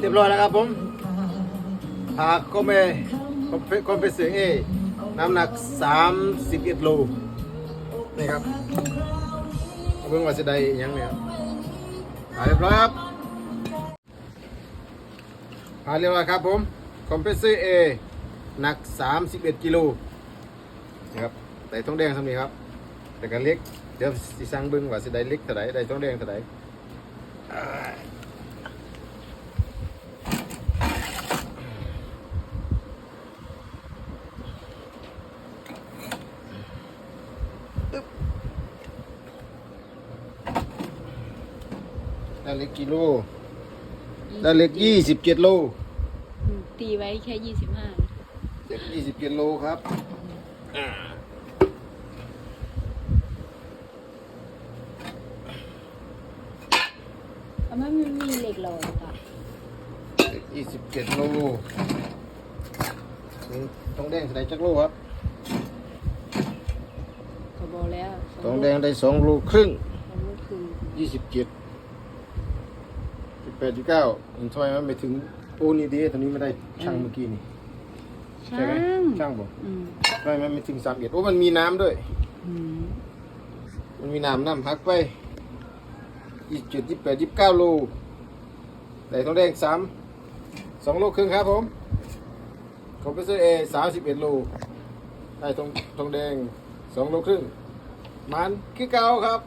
เรียบร้อยแล้วครับผมหากก็ไม่ก็เป็นเสือเอน้ำหนัก 31โลนี่ครับเอาเบิ่งว่าจะได้อิหยังเนี่ยครับเรียบร้อยครับอ่าเรียบร้อยครับผมคอมเพรสเซอร์เอหนัก 31กิโลนะครับใส่ทองแดงสำนี้ครับ แต่ก็เล็กเดี๋ยวสิสั่งเบิ่งว่าสิได้เล็กเท่าไหร่ได้ทองแดงเท่าไหร่ อ่าได้เล็กกิโลได้เล็กยี่สิบเจ็ดโลอืมตีไว้แค่ยี่สิบห้าเจ็ดยี่สิบเจ็ดโลครับอ่าเอามันมีเหล็กหล่อหรือเปล่าเล็กยี่สิบเจ็ดโลนี่ทองแดงเท่าไหร่จักโลครับ ก็บอกแล้ว ทองแดงได้สองโลครึ่งสองลูกคือยี่สิบเจ็ดสิบแปดสิบเก้าทำไมมันไม่ถึงโอ้นี่ดีตอนนี้ไม่ได้ช่างเมื่อกี้นี่ช่าใช่ไหมงช่างบอกอืมทำไมมันไม่ถึงสามเอ็ดโอ้มันมีน้ำด้วยอืมมันมีน้ำน้ำพักไปยี่สิบเจ็ดยี่สิบแปดยี่สิบเก้าโลได้ทองแดงสามสองโลครึ่งครับผมคอมเพรสเซอร์เอสามสิบเอ็ดโลได้ทองทองแดงสองโลครึ่ง มันคือเก่าครับ